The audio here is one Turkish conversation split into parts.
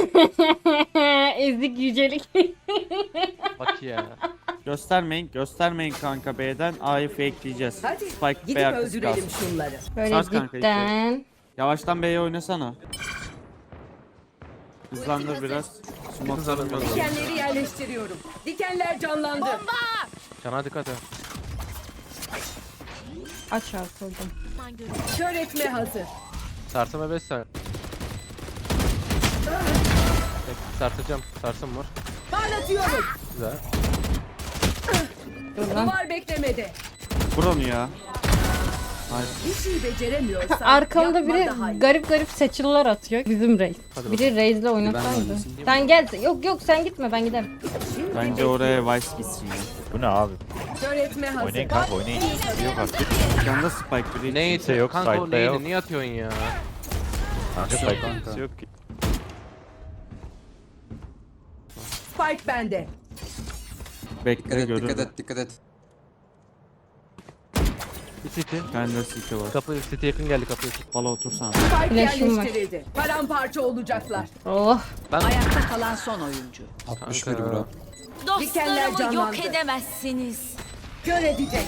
Ezik yücelik. Bak ya. Göstermeyin, göstermeyin kanka B'den A'yı fakeleyeceğiz. Hadi Spike gidip B arkası öldürelim kalsın. şunları. Böyle Sars kanka dipten. Yavaştan B'ye oynasana. Hızlandır biraz. Smoke'larım yok. Dikenleri yerleştiriyorum. Dikenler canlandı. Cana dikkat et. Aç atıldım. Kör etme hazır. Sarsama 5 saniye. Sarsacağım. Sarsım var. Parlatıyorum. Güzel. Duvar beklemede. Vur onu ya. Bir şey beceremiyorsan Arkamda yapma biri daha iyi. garip garip seçiler atıyor. Bizim Reis. Hadi Biri Reis'le oynasaydı. Sen gel. Yok yok sen gitme ben giderim. Bence oraya Vice gitsin ya. Bu ne abi? Hazır. Oynayın kanka oynayın. Yok artık. Yanda Spike biri. Neydi? Kimse yok, Kanka o site'da neydi? yok. Niye atıyorsun ya? Kanka saygısı yok ki. Spike bende. Bekle Dikkat et, görür. dikkat et, dikkat et. Bir city. Bende city var. Kapı city yakın geldi kapıya. Bala otursana. Spike Flash'ım var. yerleştirildi. Paramparça olacaklar. Oh. Ben Ayakta kalan son oyuncu. 61 Kanka. bro. Dikenler Dostlarımı canlandı. yok edemezsiniz. Kör edecek.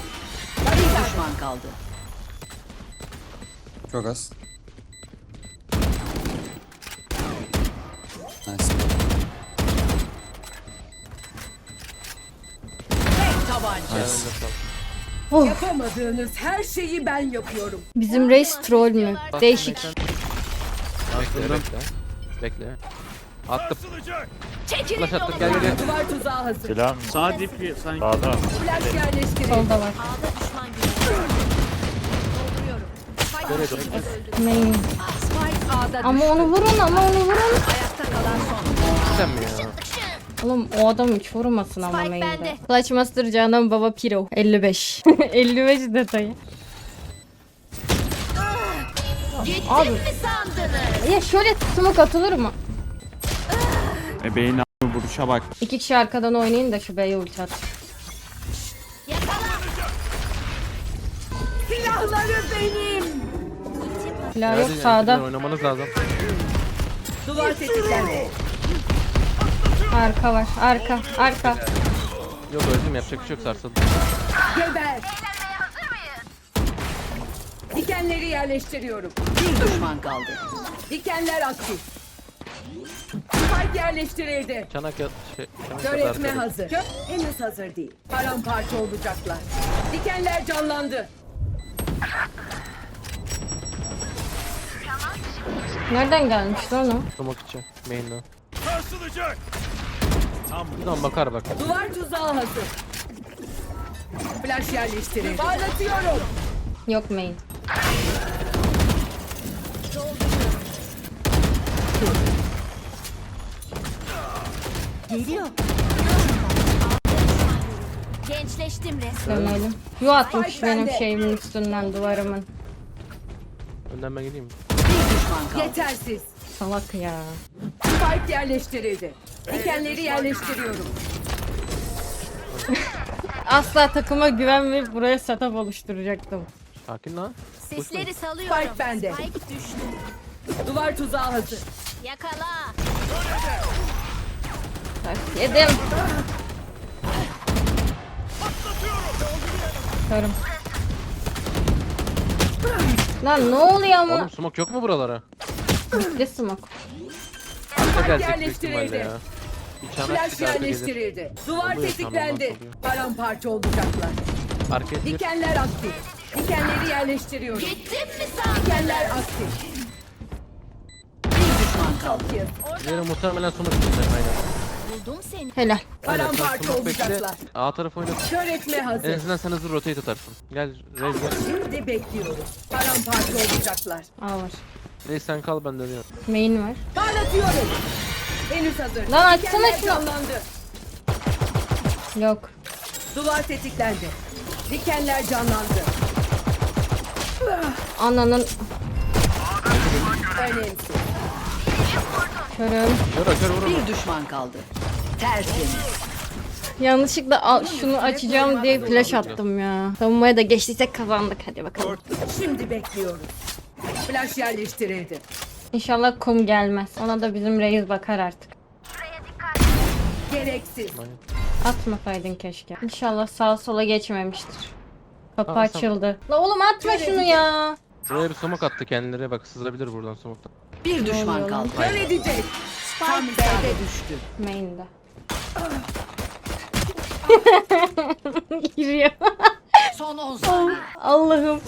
Bir düşman kaldı. Çok az. Nice. Tabanca. Oh. Yapamadığınız her şeyi ben yapıyorum. Bizim Reis troll mü? Değişik. Bekle bekle. Bekle. Attım. Çekilin Flash attım gel gel. Duvar tuzağı hazır. Selam. Sağ dip sanki. Sağda. Flash yerleştirildi. Solda var. Ağda düşman görüyorum. Dolduruyorum. Nereye doğru? Main. Spike Ama onu vurun ama onu vurun. Ayakta kalan son. Sen mi ya? Oğlum o adam hiç vurmasın ama Spike main'de. bende. Clutch Master Canan Baba Piro. 55. 55 detayı. Gittim Abi. mi sandınız? Ya şöyle smoke atılır mı? E B'nin a- vuruşa bak. İki kişi arkadan oynayın da şu B'ye ulti at. Silahları benim. Silah yok Nerede? sağda. Oynamanız lazım. Duvar tetiklendi. Arka var. Arka. Arka. Yok öldüm yapacak bir şey yok sarsıldı. Geber. Dikenleri yerleştiriyorum. Bir düşman kaldı. Dikenler aktif. Spike yerleştirildi. Çanak yat şey. Çanak Kör yat etme arkada. hazır. Kö henüz hazır değil. Paramparça olacaklar. Dikenler canlandı. Nereden gelmiş lan o? Smoke için. Main'den. Buradan bakar bak. Duvar tuzağı hazır. Flash yerleştirildi. Parlatıyorum. Yok main. Geliyor. Gençleştim resmen. Dönelim. Yu atmış Spike benim bende. şeyimin üstünden duvarımın. Önden ben gideyim mi? Bir düşman kaldı. Yetersiz. Salak ya. Spike yerleştirildi. Dikenleri yerleştiriyorum. Asla takıma güvenmeyip buraya setup oluşturacaktım. Sakin lan. Sesleri salıyorum. Spike bende. Spike düştü. Duvar tuzağı hazır. Yakala. Bak, Yedim. Körüm. Lan ne oluyor ama? Oğlum smoke yok mu buralara? Ne smoke? Arka gelecek büyük yerleştirildi. ihtimalle ya. Bir çanak Flash bir arka gelir. yerleştirildi. Duvar Oluyor, tetiklendi. tamam, oluyor. Paramparça olacaklar. Arka bir. Dikenler aktif. Dikenleri yerleştiriyorum. Gittim mi sandınız? Dikenler aktif. Bir düşman kaldı. Yere muhtemelen smoke gidecek aynen. Buldum seni. Helal. Paramparça Smoke bekle. olacaklar. A tarafı oynat. Kör etme En hazır. azından sen hızlı rotate atarsın. Gel Reis gel. Şimdi bekliyoruz. Paramparça olacaklar. A var. Reis sen kal ben dönüyorum. Main var. Parlatıyorum. Henüz hazır. Lan açsana şunu. canlandı. Yok. Duvar tetiklendi. Dikenler canlandı. Ananın Önemsiz. körüm. Kör kör vurun. Bir düşman kaldı. Tertemiz. Yanlışlıkla al, şunu açacağım diye flash attım ya. Savunmaya da geçtiysek kazandık hadi bakalım. Şimdi bekliyoruz. Flash yerleştirildi. İnşallah kum gelmez. Ona da bizim reis bakar artık. Gereksiz. Atmasaydın keşke. İnşallah sağa sola geçmemiştir. Kapı Tamam, tamam. açıldı. La oğlum atma şunu ya. Buraya bir smoke attı kendileri bak sızabilir buradan smoke'tan. Bir düşman kaldı. Kör edecek. Spike B'de düştü. Main'de. Giriyor. Son 10 saniye. Allah'ım.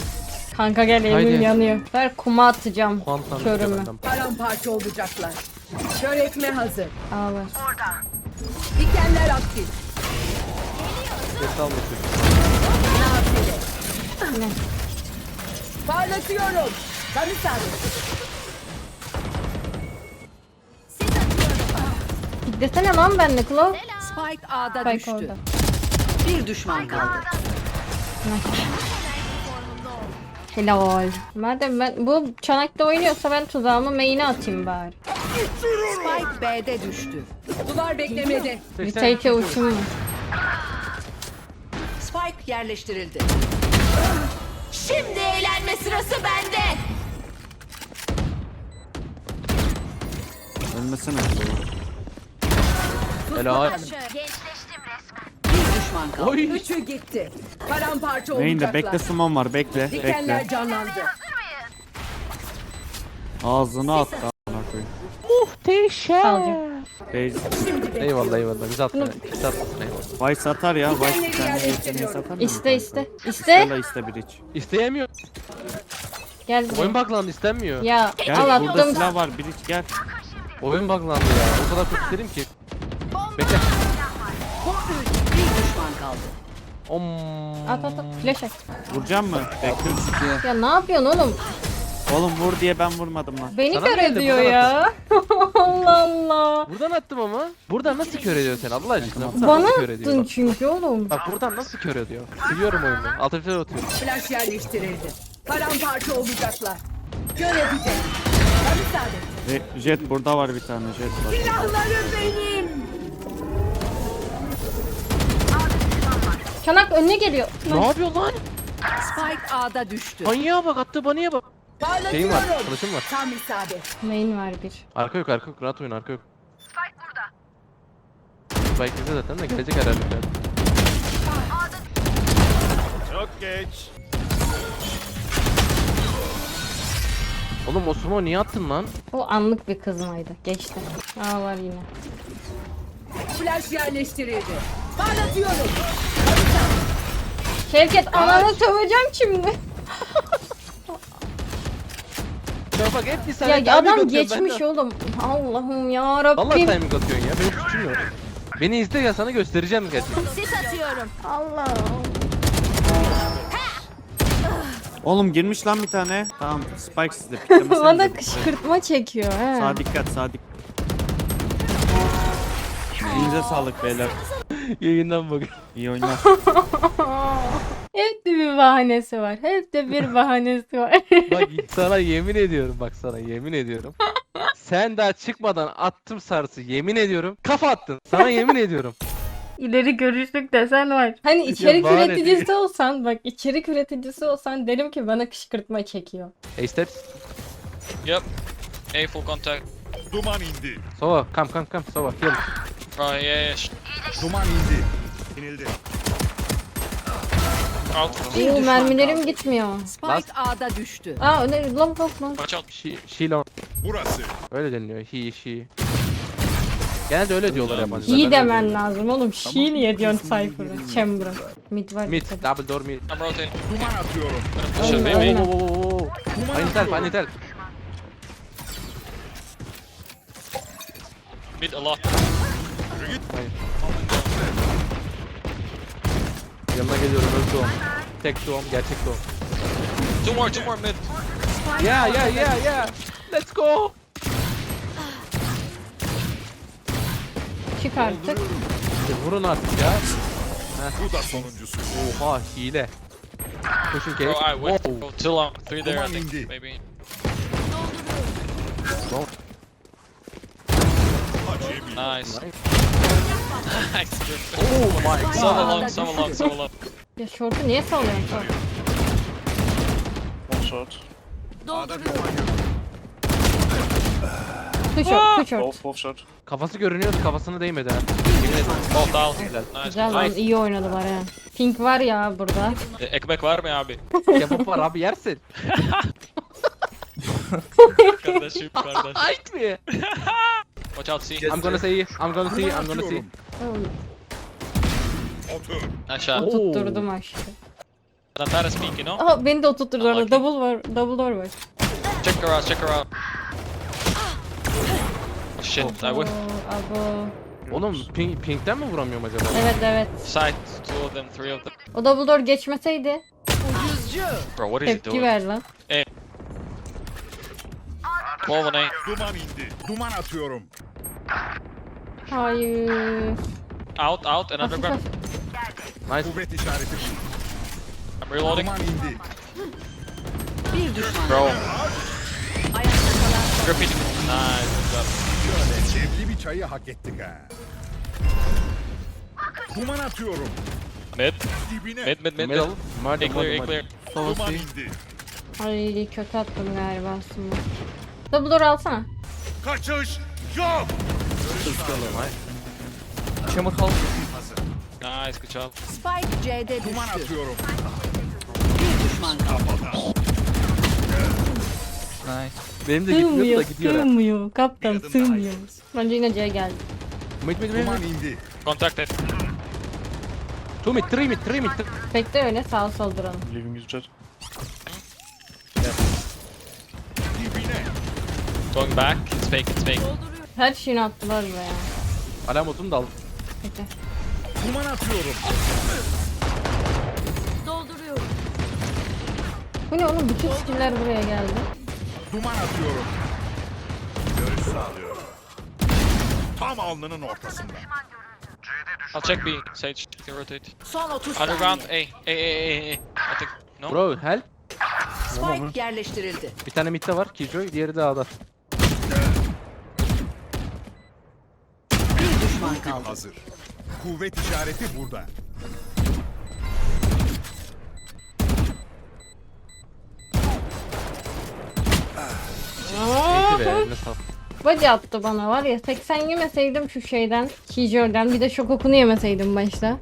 Kanka gel evim Haydi. yanıyor. Ver kuma atacağım. Kuantan Körümü. Paramparça olacaklar. Kör etme hazır. Ağlar. Dikenler aktif. Ses almış çocuk. Nafile. Ne? Parlatıyorum. Atıyorum. Desene lan benle Klo. Spike A'da Spike düştü. orada. Bir düşman kaldı. Helal. Madem ben bu çanakta oynuyorsa ben tuzağımı main'e atayım bari. Spike B'de düştü. Duvar beklemede. Bir take uçum. Spike yerleştirildi. Şimdi eğlenme sırası bende. Ölmesene. Helal. Bir düşman kaldı. Oy. Üçü gitti. Paramparça Main de olacaklar. bekle sumam var bekle Dikenler bekle. canlandı. Ağzına attı amına koyayım. Alacağım. Base Eyvallah eyvallah. Biz atma. Biz atmasın eyvallah. Vice satar ya. Vice bir Dikenleri tane yeteneği yerleştiriyorum. satar mı? İste iste. İste. Stella iste bir iç. İsteyemiyor. Gel buraya. Oyun buglandı istenmiyor. Ya Gel al burada attım. silah var bir iç gel. Oyun buglandı ya. O kadar istedim ki. Bekle. Om. At at at. Flash at. Vuracağım mı? Bekle. Ya ne yapıyorsun oğlum? Oğlum vur diye ben vurmadım lan. Beni Sana kör geldi, ediyor ya. Allah Allah. Buradan attım ama. Buradan nasıl kör ediyor seni Allah aşkına? Buradan Bana nasıl kör ediyor? attın Bak, çünkü oğlum. bak buradan nasıl kör ediyor? Siliyorum oyunu. Alt F4 atıyorum. Flash yerleştirildi. Paramparça olacaklar. Kör edecek. Tam isabet. Ve jet burada var bir tane jet var. Silahlarım benim. Çanak önüne geliyor. Ne yapıyor lan? Spike A'da düştü. Manyağa bak attı banıya bak. Şeyim var. Kılıçım var. Tam isabet. Main var bir. Arka yok arka yok. Rahat oyun arka yok. Spike burada. Spike bizde zaten de gelecek herhalde. Çok geç. Oğlum o sumo niye attın lan? O anlık bir kızmaydı. Geçti. Aa var yine. Flash yerleştirildi. Parlatıyorum. Şevket ananı söveceğim şimdi. Ya bak hep bir Ya adam geçmiş oğlum. Allah'ım ya Valla Rabbim. timing atıyorsun ya. Benim suçum yok. Beni izle ya sana göstereceğim gerçekten. Sis atıyorum. Allah'ım. Oğlum girmiş lan bir tane. Tamam Spike sizde. piklemesenize. Bana kışkırtma çekiyor he. Sağ dikkat sağ dikkat. Elinize sağlık beyler. Yayından bak. İyi oyunlar. Hep de bir bahanesi var. Hep de bir bahanesi var. Bak sana yemin ediyorum bak sana yemin ediyorum. Sen daha çıkmadan attım sarısı yemin ediyorum. Kafa attın. Sana yemin ediyorum. İleri görüşlük desen var. Hani içerik bahane üreticisi değil. olsan bak içerik üreticisi olsan derim ki bana kışkırtma çekiyor. Steps. Yep. A full contact. Duman indi. Sova come come come Sova heal. Sh- Duman indi. İnildi. Oo düşman mermilerim kaldı. gitmiyor. Spike A'da düştü. Aa öne lan bak lan. Watch out. She, she long. Burası. Öyle deniliyor. He she. Genelde öyle diyorlar yabancılar. He öyle demen lazım oğlum. She niye diyorsun Cypher'ı? Chamber'ı. Mid var. Mid, double door mid. I'm rotating. Duman atıyorum. Ölme. Oh, oh, oh, oh. I need help, I need help. Mid a lot. Yanına geliyorum öldü doğum. Tek doğum, gerçek doğum. Two more, two more mid. Yeah, yeah, yeah, yeah. Let's go. Çık artık. İşte vurun artık ya. Bu da sonuncusu. Oha hile. Koşun Bro, kere. I went oh, too long. Three there, I think. Maybe. Acemi. Nice. nice. Oh my god. Some along, some along, some along. Ya şortu niye sallıyorsun? Şort? One shot. Yok. Too short, too short. Both, both short. Kafası görünüyordu kafasına değmedi ha. Yemin ederim. Both down. Nice. Güzel lan Nice. iyi oynadılar ha. Pink var ya burada. E, Ekmek var mı abi? Kebap var abi yersin. Kardeşim kardeş. Ait mi? Watch out C. I'm gonna see. I'm gonna see. I'm gonna see. Atıyorum. Otur. Nice shot. Oo. Tutturdum aşkı. Natara speak, you know? Aha beni de oturtturdu orada. Unlucky. Double var. Double door var. Check her out, check her out. Oh shit, I Abo, would. abo. Oğlum pink, pinkten mi vuramıyorum acaba? Evet evet. Side, two of them, three of them. O double door geçmeseydi Bro, what is he tepki doing? ver lan. 12 8. Duman indi. Duman atıyorum. Hayır. Out, out, underground. hafif. Nice. Kuvvet işareti. I'm reloading. Duman indi. Bir düşman Bro. Ayakta kalan repeat. Nice, good job. Şöyle cevli bir çayı hak ettik ha. Duman atıyorum. Mid, Dibine. mid, mid, mid, Middle. mid. Clear, clear. Duman indi. Ay kötü attım galiba aslında. Double door alsana. Kaçış yok. Nice, good job. Spike C'de Duman düştü. atıyorum. Bir düşman kaldı. Benim de gitmiyordu da gidiyor sığmıyor. Kaptan sığmıyor. Bence yine C'ye geldi. Mid mid mid. Duman indi. Contacted. Two mid, three mid, three mid. Bekle öyle sağ sol duralım. Leaving his jet. Going back. It's fake, it's fake. Her şeyini attılar buraya. Alamutunu da al. Bekle. Duman atıyorum. Dolduruyorum. Bu ne oğlum bütün skiller buraya geldi. Duman atıyorum. Görüş sağlıyorum. Tam alnının ortasında. I'll check B. Sage, you can rotate. Son 30 Underground. A. A, A, A, A. I think. No? Bro help. Spike yerleştirildi. Bir tane midde var Killjoy, diğeri de A'da. Bir düşman kaldı. Hazır. Kuvvet işareti burada. Be, sağlık. Bacı attı bana var ya 80 yemeseydim şu şeyden Keyjoy'den bir de şok okunu yemeseydim başta.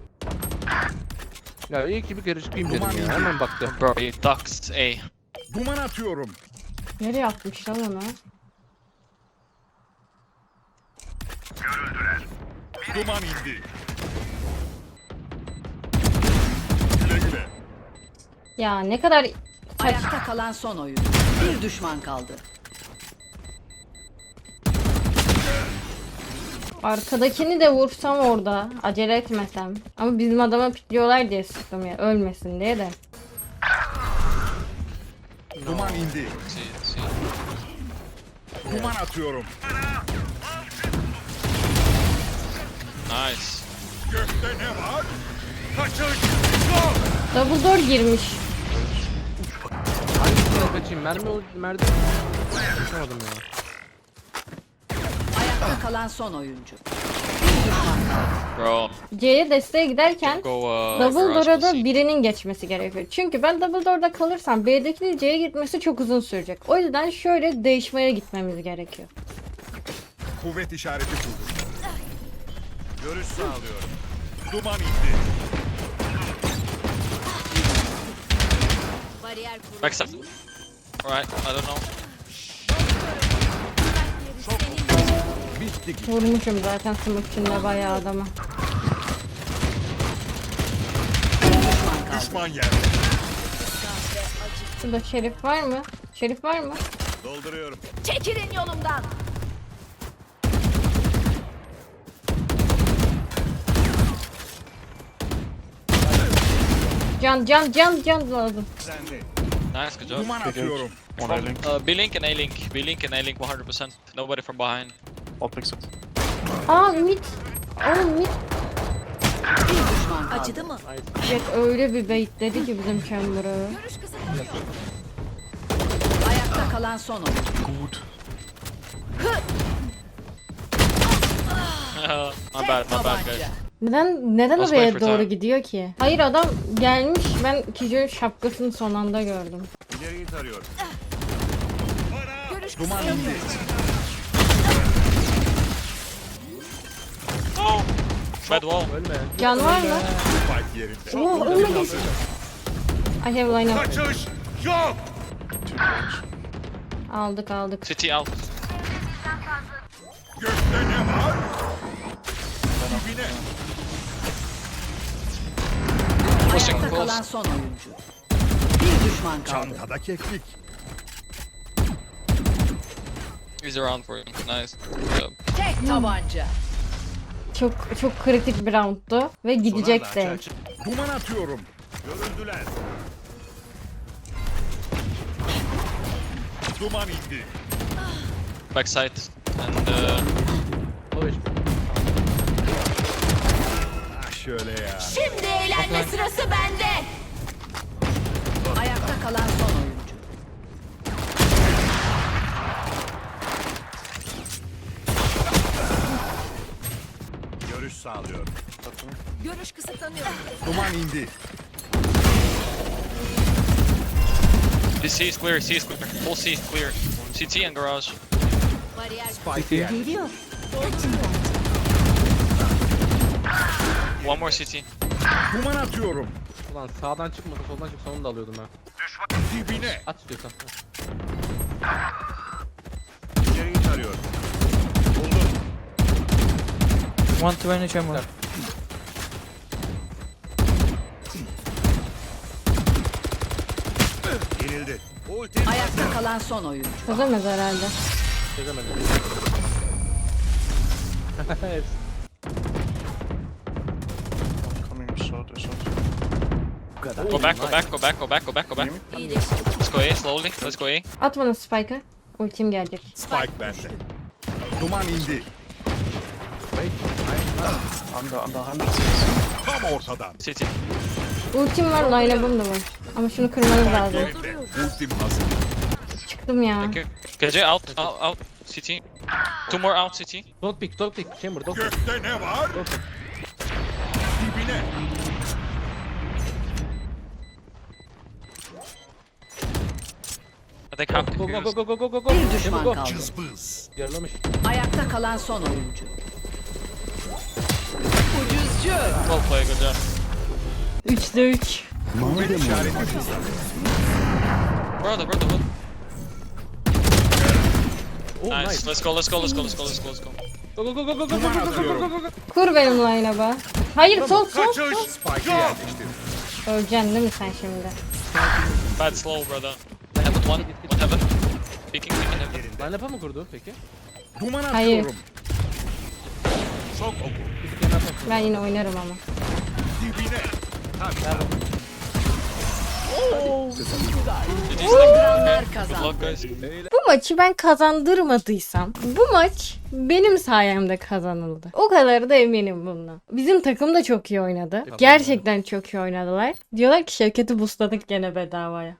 Ya iyi ki bir kere çıkayım dedim ya. Hemen baktı. Bro, ducks A. Duman atıyorum. Nereye atmış lan onu? Duman indi. Güle güle. Ya ne kadar Ayakta kalan son oyun. Bir düşman kaldı. arkadakini de vursam orada acele etmesem. Ama bizim adama pikliyorlar diye sıktım ya ölmesin diye de. Duman indi. See, see. Duman atıyorum. Nice. Gökte ne var? Kaçış. Double door girmiş. Hangisine kaçayım? Mermi ol... Mermi... Kaçamadım ya. Ayakta kalan son oyuncu. Bro, C'ye desteğe giderken go uh, Double door'a da birinin geçmesi gerekiyor. Çünkü ben double door'da kalırsam B'dekinin C'ye gitmesi çok uzun sürecek. O yüzden şöyle değişmeye gitmemiz gerekiyor. Kuvvet işareti burada. Görüş sağlıyorum. Duman indi. Bariyer kurulu. Backside. Alright, I don't know. Vurmuşum zaten smoke içinde bayağı kaldı. Düşman yerde. Burada şerif var mı? Şerif var mı? Dolduruyorum. Çekilin yolumdan. Can can can can lazım. Sende. Nice, good job. Duman atıyorum. One A link. Uh, B-Link and A-Link. B-Link and A-Link 100%. Nobody from behind. I'll fix it. Aa mid. Oğlum mid. Acıdı mı? Jack öyle bir baitledi ki bizim chamber'ı. Ayakta kalan son oyuncu. Good. my bad, my bad, guys. Neden neden That's oraya doğru gidiyor ki? Hayır adam gelmiş. Ben çocuğun şapkasını son anda gördüm. İleri git arıyorum. Duman indi. Oh! Bad wall. Ölme. Can var mı? Oh, ölme geç. I have line up. Kaçış yok. Aldık aldık. City alpha. Gökte ne var? Dibine. Ayakta kalan son oyuncu. Bir düşman kaldı. Çantada keklik. He's around for you. Nice. Good. Tek tabanca. Çok çok kritik bir rounddu ve gidecek de. Duman atıyorum. Görüldüler. Duman indi. Backside. And uh, şöyle ya. Şimdi eğlenme sırası bende. Ayakta kalan son oyuncu. Görüş sağlıyorum. Görüş kısıtlanıyor. Duman indi. this C is clear. C is clear. Full C is clear. CT and garage. Geliyor. One more CT. Duman atıyorum. Ulan sağdan çıkmasa soldan çıksa onu da alıyordum ben. Dibine. At istiyorsan. İçeriği tarıyorum. Buldum. 120 chamber. Yenildi. Ultim Ayakta kalan son oyuncu. Çözemez herhalde. Çözemedim. Go back, go back, go back, go back, go back, go back. Let's go A slowly. Let's go A. At bana spike'ı. Ultim gelecek. Spike bende. Duman indi. Tam ortadan. CT. Ultim var, line-up'ım da var. Ama şunu kırmanız lazım. Ultim hazır. Çıktım ya. KJ out, out, out. CT. Two more out CT. Dog pick, dog pick. Chamber, dog pick. Gökte ne var? Dibine. Think half Go go go go go go go go. Bir düşman go. kaldı. Cızbız. Yaralamış. Ayakta kalan son oyuncu. Well played, good job. 3'de 3. Kuvvet işareti kullan. Brother, brother, brother. Oh Nice. nice. Let's go, let's go, let's go, let's go, let's go, let's go. Go go go go go go go go go go go go. Kur benim line-up'a. Hayır sol sol. Yerleştir. Öleceksin değil mi sen şimdi? Bad slow, brother. One, one heaven. Peeking, peeking heaven. Line up'a mı kurdu peki? Duman Hayır. atıyorum. Çok oku. Ben yine oynarım ama. Dibine. Tabii. GG's. Kıranlar Good kazandı. luck, guys. Bu maçı ben kazandırmadıysam bu maç benim sayemde kazanıldı. O kadar da eminim bundan. Bizim takım da çok iyi oynadı. Gerçekten çok iyi oynadılar. Diyorlar ki Şevket'i busladık gene bedavaya.